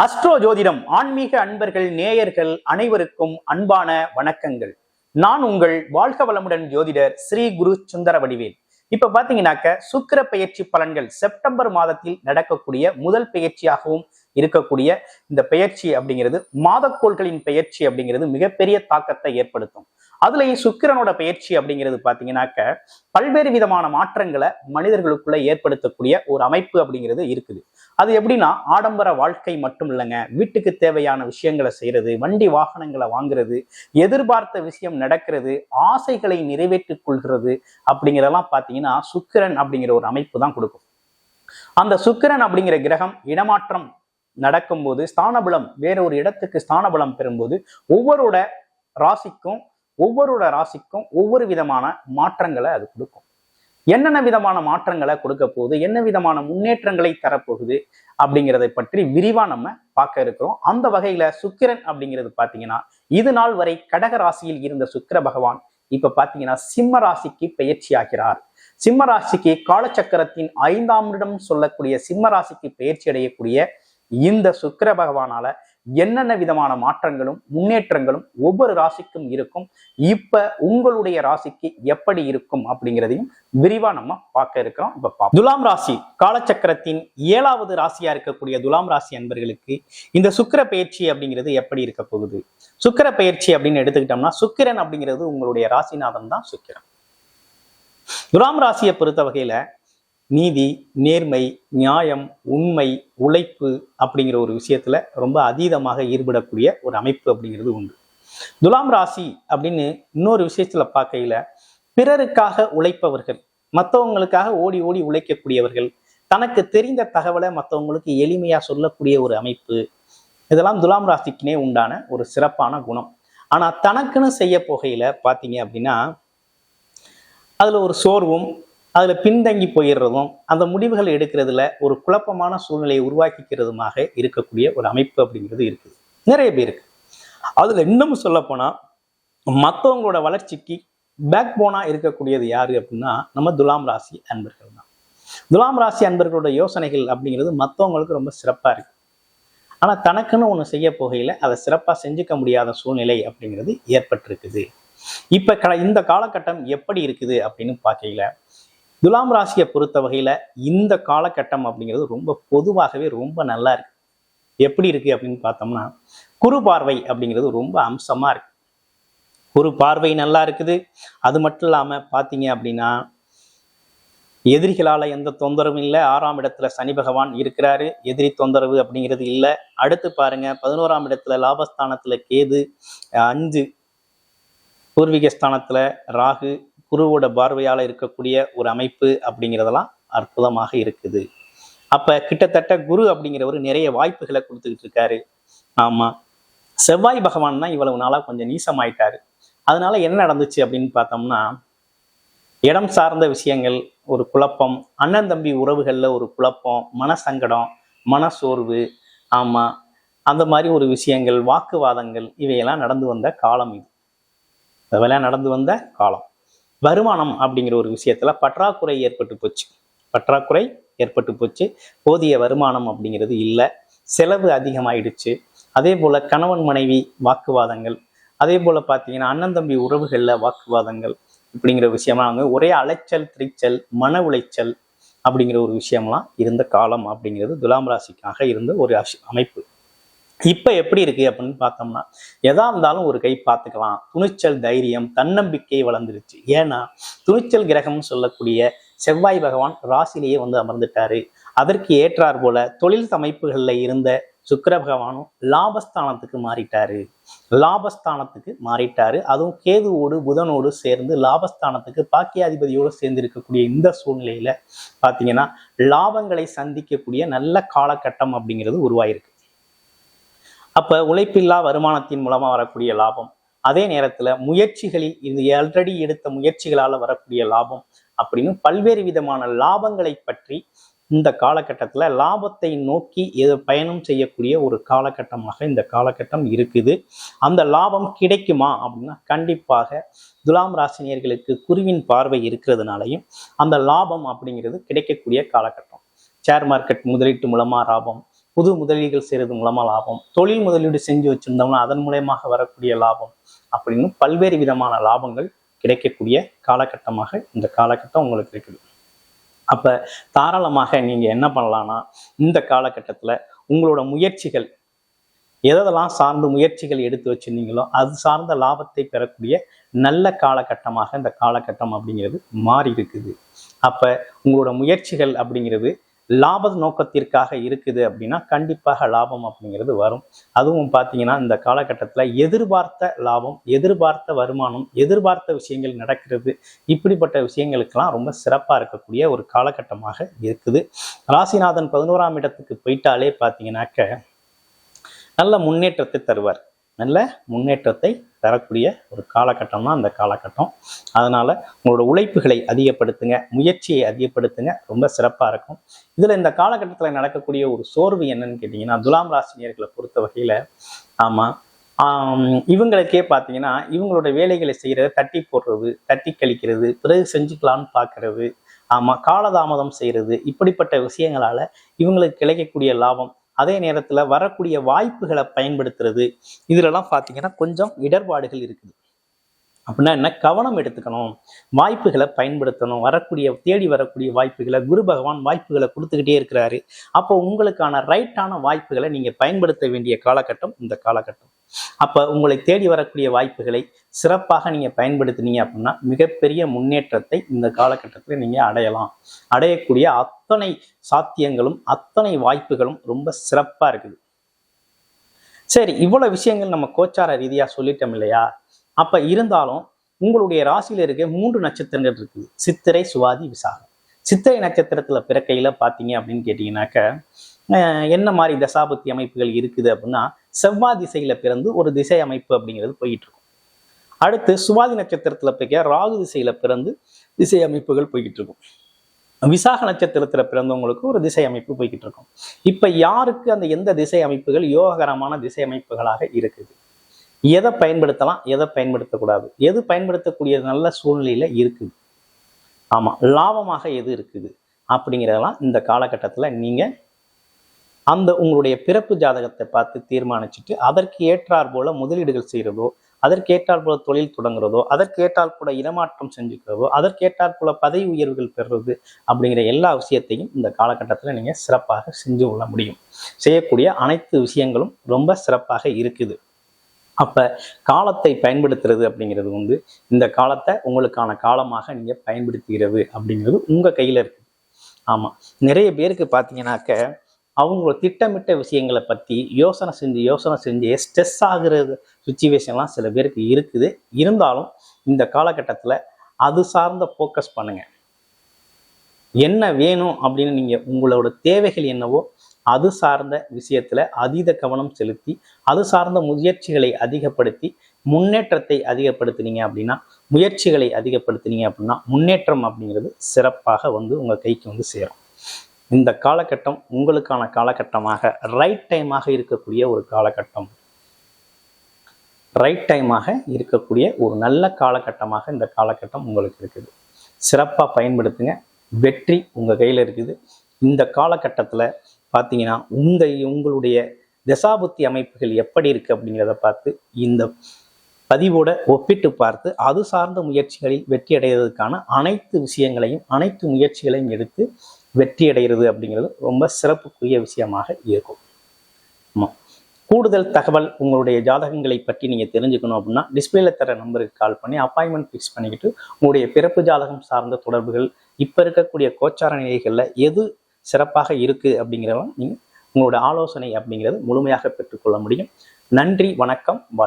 Astro ஜோதிடம் ஆன்மீக அன்பர்கள் நேயர்கள் அனைவருக்கும் அன்பான வணக்கங்கள். நான் உங்கள் வாழ்க வளமுடன் ஜோதிடர் ஸ்ரீ குரு சுந்தர வடிவேல். இப்ப பாத்தீங்கன்னாக்க சுக்கிர பெயர்ச்சி பலன்கள் செப்டம்பர் மாதத்தில் நடக்கக்கூடிய முதல் பெயர்ச்சியாகவும் இருக்கக்கூடிய இந்த பெயர்ச்சி அப்படிங்கிறது மாதக்கோள்களின் பெயர்ச்சி அப்படிங்கிறது மிகப்பெரிய தாக்கத்தை ஏற்படுத்தும். அதுலயும் சுக்கிரனோட பயிற்சி அப்படிங்கிறது பாத்தீங்கன்னாக்க பல்வேறு விதமான மாற்றங்களை மனிதர்களுக்குள்ள ஏற்படுத்தக்கூடிய ஒரு அமைப்பு அப்படிங்கிறது இருக்குது. அது எப்படின்னா ஆடம்பர வாழ்க்கை மட்டும் இல்லைங்க. வீட்டுக்கு தேவையான விஷயங்களை செய்யறது வண்டி வாகனங்களை வாங்குறது எதிர்பார்த்த விஷயம் நடக்கிறது ஆசைகளை நிறைவேற்றிக் கொள்கிறது அப்படிங்கிறதெல்லாம் பார்த்தீங்கன்னா சுக்கிரன் அப்படிங்கிற ஒரு அமைப்பு தான் கொடுக்கும். அந்த சுக்கிரன் அப்படிங்கிற கிரகம் இடமாற்றம் நடக்கும்போது ஸ்தானபலம் வேற ஒரு இடத்துக்கு ஸ்தானபலம் பெறும்போது ஒவ்வொருட ராசிக்கும் ஒவ்வொருட ராசிக்கும் ஒவ்வொரு விதமான மாற்றங்களை அது கொடுக்கும். என்னென்ன விதமான மாற்றங்களை கொடுக்க போகுது என்ன விதமான முன்னேற்றங்களை தரப்போகுது அப்படிங்கிறதை பற்றி விரிவா நம்ம பார்க்க இருக்கிறோம். அந்த வகையில சுக்கிரன் அப்படிங்கிறது பாத்தீங்கன்னா இது நாள் வரை கடக ராசியில் இருந்த சுக்கிர பகவான் இப்ப பாத்தீங்கன்னா சிம்ம ராசிக்கு பயிற்சி ஆகிறார். சிம்ம ராசிக்கு காலச்சக்கரத்தின் ஐந்தாம் இடம் சொல்லக்கூடிய சிம்ம ராசிக்கு பயிற்சி அடையக்கூடிய இந்த சுக்கிர பகவானால என்னென்ன விதமான மாற்றங்களும் முன்னேற்றங்களும் ஒவ்வொரு ராசிக்கும் இருக்கும். இப்ப உங்களுடைய ராசிக்கு எப்படி இருக்கும் அப்படிங்கிறதையும் விரிவா நம்ம பார்க்க இருக்கிறோம். இப்ப துலாம் ராசி காலச்சக்கரத்தின் ஏழாவது ராசியா இருக்கக்கூடிய துலாம் ராசி அன்பர்களுக்கு இந்த சுக்கிர பயிற்சி அப்படிங்கிறது எப்படி இருக்க போகுது? சுக்கிர பயிற்சி அப்படின்னு எடுத்துக்கிட்டோம்னா சுக்கிரன் அப்படிங்கிறது உங்களுடைய ராசிநாதன் தான் சுக்கிரன். துலாம் ராசியை பொறுத்த வகையில நீதி நேர்மை நியாயம் உண்மை உழைப்பு அப்படிங்கிற ஒரு விஷயத்துல ரொம்ப அதீதமாக ஈடுபடக்கூடிய ஒரு அமைப்பு அப்படிங்கிறது உண்டு. துலாம் ராசி அப்படின்னு இன்னொரு விஷயத்துல பார்க்கையில பிறருக்காக உழைப்பவர்கள் மற்றவங்களுக்காக ஓடி ஓடி உழைக்கக்கூடியவர்கள் தனக்கு தெரிந்த தகவலை மற்றவங்களுக்கு எளிமையா சொல்லக்கூடிய ஒரு அமைப்பு. இதெல்லாம் துலாம் ராசிக்குனே உண்டான ஒரு சிறப்பான குணம். ஆனா தனக்குன்னு செய்ய போகையில பாத்தீங்க அப்படின்னா அதுல ஒரு சோர்வும் அதில் பின்தங்கி போயிடுறதும் அந்த முடிவுகள் எடுக்கிறதுல ஒரு குழப்பமான சூழ்நிலையை உருவாக்கிக்கிறதுமாக இருக்கக்கூடிய ஒரு அமைப்பு அப்படிங்கிறது இருக்குது. நிறைய பேருக்கு அதில் இன்னமும் சொல்லப்போனால் மற்றவங்களோட வளர்ச்சிக்கு பேக் போனா இருக்கக்கூடியது யார் அப்படின்னா நம்ம துலாம் ராசி அன்பர்கள் தான். துலாம் ராசி அன்பர்களோட யோசனைகள் அப்படிங்கிறது மற்றவங்களுக்கு ரொம்ப சிறப்பாக இருக்கு. ஆனால் தனக்குன்னு ஒன்று செய்ய போகையில் அதை சிறப்பாக செஞ்சுக்க முடியாத சூழ்நிலை அப்படிங்கிறது ஏற்பட்டிருக்குது. இப்போ க இந்த காலகட்டம் எப்படி இருக்குது அப்படின்னு பார்க்கையில துலாம் ராசியை பொறுத்த வகையில இந்த காலகட்டம் அப்படிங்கிறது ரொம்ப பொதுவாகவே ரொம்ப நல்லா இருக்கு. எப்படி இருக்கு அப்படின்னு பார்த்தோம்னா குரு பார்வை அப்படிங்கிறது ரொம்ப அம்சமா இருக்கு. குரு பார்வை நல்லா இருக்குது. அது மட்டும் இல்லாம பாத்தீங்க அப்படின்னா எதிரிகளால் எந்த தொந்தரவும் இல்லை. ஆறாம் இடத்துல சனி பகவான் இருக்கிறாரு. எதிரி தொந்தரவு அப்படிங்கிறது இல்லை. அடுத்து பாருங்க பதினோராம் இடத்துல லாபஸ்தானத்துல கேது அஞ்சு பூர்வீக ஸ்தானத்துல ராகு குருவோட பார்வையால் இருக்கக்கூடிய ஒரு அமைப்பு அப்படிங்கிறதெல்லாம் அற்புதமாக இருக்குது. அப்போ கிட்டத்தட்ட குரு அப்படிங்கிறவர் நிறைய வாய்ப்புகளை கொடுத்துக்கிட்டு இருக்காரு. ஆமாம் செவ்வாய் பகவான் தான் இவ்வளவு நாளாக கொஞ்சம் நீசமாயிட்டாரு. அதனால என்ன நடந்துச்சு அப்படின்னு பார்த்தோம்னா இடம் சார்ந்த விஷயங்கள் ஒரு குழப்பம் அண்ணன் தம்பி உறவுகளில் ஒரு குழப்பம் மனசங்கடம் மனசோர்வு ஆமாம் அந்த மாதிரி ஒரு விஷயங்கள் வாக்குவாதங்கள் இவையெல்லாம் நடந்து வந்த காலம் இது. இதெல்லாம் நடந்து வந்த காலம். வருமானம் அப்படிங்கிற ஒரு விஷயத்துல பற்றாக்குறை ஏற்பட்டு போச்சு. பற்றாக்குறை ஏற்பட்டு போச்சு. போதிய வருமானம் அப்படிங்கிறது இல்லை. செலவு அதிகமாயிடுச்சு. அதே போல கணவன் மனைவி வாக்குவாதங்கள். அதே போல பார்த்தீங்கன்னா அண்ணன் தம்பி உறவுகளில் வாக்குவாதங்கள் இப்படிங்கிற விஷயம்லாம் வந்து ஒரே அலைச்சல் திரிச்சல் மன உளைச்சல் அப்படிங்கிற ஒரு விஷயம்லாம் இருந்த காலம் அப்படிங்கிறது துலாம் ராசிக்காக இருந்த ஒரு அமைப்பு. இப்போ எப்படி இருக்கு அப்படின்னு பார்த்தோம்னா எதா இருந்தாலும் ஒரு கை பார்த்துக்கலாம். துணிச்சல் தைரியம் தன்னம்பிக்கை வளர்ந்துருச்சு. ஏன்னா துணிச்சல் கிரகம்னு சொல்லக்கூடிய செவ்வாய் பகவான் ராசிலேயே வந்து அமர்ந்துட்டாரு. அதற்கு ஏற்றார் போல தொழில் அமைப்புகள்ல இருந்த சுக்கர பகவானும் லாபஸ்தானத்துக்கு மாறிட்டாரு. லாபஸ்தானத்துக்கு மாறிட்டாரு. அதுவும் கேதுவோடு புதனோடு சேர்ந்து லாபஸ்தானத்துக்கு பாக்கியாதிபதியோடு சேர்ந்து இருக்கக்கூடிய இந்த சூழ்நிலையில பாத்தீங்கன்னா லாபங்களை சந்திக்கக்கூடிய நல்ல காலகட்டம் அப்படிங்கிறது உருவாயிருக்கு. அப்போ உழைப்பில்லா வருமானத்தின் மூலமாக வரக்கூடிய லாபம். அதே நேரத்தில் முயற்சிகளில் இது ஆல்ரெடி எடுத்த முயற்சிகளால் வரக்கூடிய லாபம் அப்படின்னு பல்வேறு விதமான லாபங்களை பற்றி இந்த காலகட்டத்தில் லாபத்தை நோக்கி எது பயணம் செய்யக்கூடிய ஒரு காலகட்டமாக இந்த காலகட்டம் இருக்குது. அந்த லாபம் கிடைக்குமா அப்படின்னா கண்டிப்பாக துலாம் ராசினியர்களுக்கு குருவின் பார்வை இருக்கிறதுனாலையும் அந்த லாபம் அப்படிங்கிறது கிடைக்கக்கூடிய காலகட்டம். ஷேர் மார்க்கெட் முதலீட்டு மூலமாக லாபம் புது முதலீடுகள் செய்யறது மூலமா லாபம் தொழில் முதலீடு செஞ்சு வச்சிருந்தோம்னா அதன் மூலயமாக வரக்கூடிய லாபம் அப்படின்னு பல்வேறு விதமான லாபங்கள் கிடைக்கக்கூடிய காலகட்டமாக இந்த காலகட்டம் உங்களுக்கு இருக்குது. அப்ப தாராளமாக நீங்க என்ன பண்ணலாம்னா இந்த காலகட்டத்துல உங்களோட முயற்சிகள் எதெல்லாம் சார்ந்து முயற்சிகள் எடுத்து வச்சிருந்தீங்களோ அது சார்ந்த லாபத்தை பெறக்கூடிய நல்ல காலகட்டமாக இந்த காலகட்டம் அப்படிங்கிறது மாறி இருக்குது. அப்ப உங்களோட முயற்சிகள் அப்படிங்கிறது லாப நோக்கத்திற்காக இருக்குது அப்படின்னா கண்டிப்பாக லாபம் அப்படிங்கிறது வரும். அதுவும் பார்த்தீங்கன்னா இந்த காலகட்டத்தில் எதிர்பார்த்த லாபம் எதிர்பார்த்த வருமானம் எதிர்பார்த்த விஷயங்கள் நடக்கிறது இப்படிப்பட்ட விஷயங்களுக்கெல்லாம் ரொம்ப சிறப்பாக இருக்கக்கூடிய ஒரு காலகட்டமாக இருக்குது. ராசிநாதன் பதினோராம் இடத்துக்கு போயிட்டாலே பார்த்தீங்கன்னாக்க நல்ல முன்னேற்றத்தை தருவார். நல்ல முன்னேற்றத்தை தரக்கூடிய ஒரு காலகட்டம் தான் அந்த காலகட்டம். அதனால உங்களோட உழைப்புகளை அதிகப்படுத்துங்க முயற்சியை அதிகப்படுத்துங்க. ரொம்ப சிறப்பாக இருக்கும். இதில் இந்த காலகட்டத்தில் நடக்கக்கூடிய ஒரு சோர்வு என்னன்னு கேட்டிங்கன்னா துலாம் ராசினியர்களை பொறுத்த வகையில் ஆமாம் இவங்களுக்கே பார்த்தீங்கன்னா இவங்களோட வேலைகளை செய்கிறத தட்டி போடுறது தட்டி கழிக்கிறது பிறகு செஞ்சுக்கலாம்னு பார்க்கறது ஆமாம் காலதாமதம் செய்கிறது இப்படிப்பட்ட விஷயங்களால இவங்களுக்கு கிடைக்கக்கூடிய லாபம் அதே நேரத்தில் வரக்கூடிய வாய்ப்புகளை பயன்படுத்துறது. இதுலலாம் பார்த்தீங்கன்னா கொஞ்சம் இடர்பாடுகள் இருக்குது. அப்படின்னா என்ன? கவனம் எடுத்துக்கணும். வாய்ப்புகளை பயன்படுத்தணும். வரக்கூடிய தேடி வரக்கூடிய வாய்ப்புகளை குரு பகவான் வாய்ப்புகளை கொடுத்துக்கிட்டே இருக்கிறாரு. அப்போ உங்களுக்கான ரைட்டான வாய்ப்புகளை நீங்க பயன்படுத்த வேண்டிய காலகட்டம் இந்த காலகட்டம். அப்போ உங்களை தேடி வரக்கூடிய வாய்ப்புகளை சிறப்பாக நீங்க பயன்படுத்தினீங்க அப்படின்னா மிகப்பெரிய முன்னேற்றத்தை இந்த காலகட்டத்தில் நீங்க அடையலாம். அடையக்கூடிய அத்தனை சாத்தியங்களும் அத்தனை வாய்ப்புகளும் ரொம்ப சிறப்பாக இருக்குது. சரி இவ்வளவு விஷயங்கள் நம்ம கோச்சார ரீதியாக சொல்லிட்டோம் இல்லையா? அப்ப இருந்தாலும் உங்களுடைய ராசியில இருக்க மூன்று நட்சத்திரங்கள் இருக்குது சித்திரை சுவாதி விசாகம். சித்திரை நட்சத்திரத்துல பிறக்கையில பாத்தீங்க அப்படின்னு கேட்டீங்கன்னாக்க என்ன மாதிரி தசாபுத்தி அமைப்புகள் இருக்குது அப்படின்னா செவ்வாய் திசையில பிறந்து ஒரு திசை அமைப்பு அப்படிங்கிறது போயிட்டு இருக்கும் அடுத்து சுவாதி நட்சத்திரத்துல பிறக்க ராகு திசையில பிறந்து திசை அமைப்புகள் போய்கிட்டு இருக்கும் விசாக நட்சத்திரத்துல பிறந்தவங்களுக்கு ஒரு திசை அமைப்பு போய்கிட்டு இருக்கும் இப்ப யாருக்கு அந்த எந்த திசை அமைப்புகள் யோககரமான திசை அமைப்புகளாக இருக்குது? எதை பயன்படுத்தலாம் எதை பயன்படுத்தக்கூடாது? எது பயன்படுத்தக்கூடிய நல்ல சூழ்நிலையில் இருக்குது? ஆமாம் லாபமாக எது இருக்குது? அப்படிங்கிறதெல்லாம் இந்த காலகட்டத்தில் நீங்கள் அந்த உங்களுடைய பிறப்பு ஜாதகத்தை பார்த்து தீர்மானிச்சுட்டு அதற்கு ஏற்றாற் போல முதலீடுகள் செய்கிறதோ அதற்கேற்றாற் போல தொழில் தொடங்குறதோ அதற்கேற்றாற் போல இடமாற்றம் செஞ்சுக்கிறதோ அதற்கேற்றாற் போல பதவி உயர்வுகள் பெறுறது அப்படிங்கிற எல்லா விஷயத்தையும் இந்த காலகட்டத்தில் நீங்கள் சிறப்பாக செஞ்சு கொள்ள முடியும். செய்யக்கூடிய அனைத்து விஷயங்களும் ரொம்ப சிறப்பாக இருக்குது. அப்போ காலத்தை பயன்படுத்துறது அப்படிங்கிறது வந்து இந்த காலத்தை உங்களுக்கான காலமாக நீங்கள் பயன்படுத்துகிறது அப்படிங்கிறது உங்கள் கையில் இருக்கு. ஆமாம் நிறைய பேருக்கு பார்த்தீங்கன்னாக்க அவங்களோட திட்டமிட்ட விஷயங்களை பற்றி யோசனை செஞ்சு யோசனை செஞ்சு ஸ்ட்ரெஸ் ஆகுறது சுச்சுவேஷன்லாம் சில பேருக்கு இருக்குது. இருந்தாலும் இந்த காலகட்டத்தில் அது சார்ந்த ஃபோக்கஸ் பண்ணுங்கள் என்ன வேணும் அப்படின்னு நீங்கள் உங்களோட தேவைகள் என்னவோ அது சார்ந்த விஷயத்தில் அதீத கவனம் செலுத்தி அது சார்ந்த முயற்சிகளை அதிகப்படுத்தி முன்னேற்றத்தை அதிகப்படுத்தினீங்க அப்படின்னா முயற்சிகளை அதிகப்படுத்தினீங்க அப்படின்னா முன்னேற்றம் அப்படிங்கிறது சிறப்பாக வந்து உங்கள் கைக்கு வந்து சேரும். இந்த காலகட்டம் உங்களுக்கான காலகட்டமாக ரைட் டைமாக இருக்கக்கூடிய ஒரு காலகட்டம். ரைட் டைமாக இருக்கக்கூடிய ஒரு நல்ல காலகட்டமாக இந்த காலகட்டம் உங்களுக்கு இருக்குது. சிறப்பாக பயன்படுத்துங்க. வெற்றி உங்கள் கையில் இருக்குது. இந்த காலகட்டத்தில் பார்த்தீங்கன்னா உங்கள் உங்களுடைய தசாபுத்தி அமைப்புகள் எப்படி இருக்கு அப்படிங்கிறத பார்த்து இந்த பதிவோட ஒப்பிட்டு பார்த்து அது சார்ந்த முயற்சிகளில் வெற்றி அடைவதற்கான அனைத்து விஷயங்களையும் அனைத்து முயற்சிகளையும் எடுத்து வெற்றி அடைகிறது அப்படிங்கிறது ரொம்ப சிறப்புக்குரிய விஷயமாக இருக்கும். ஆமாம் கூடுதல் தகவல் உங்களுடைய ஜாதகங்களை பற்றி நீங்கள் தெரிஞ்சுக்கணும் அப்படின்னா டிஸ்பிளேல தர நம்பருக்கு கால் பண்ணி அப்பாயின்மெண்ட் ஃபிக்ஸ் பண்ணிக்கிட்டு உங்களுடைய பிறப்பு ஜாதகம் சார்ந்த தொடர்புகள் இப்போ இருக்கக்கூடிய கோச்சார நிலைகளில் எது சிறப்பாக இருக்குது அப்படிங்கிறதெல்லாம் நீங்கள் உங்களோட ஆலோசனை அப்படிங்கிறது முழுமையாக பெற்றுக்கொள்ள முடியும். நன்றி வணக்கம் வாழ்த்து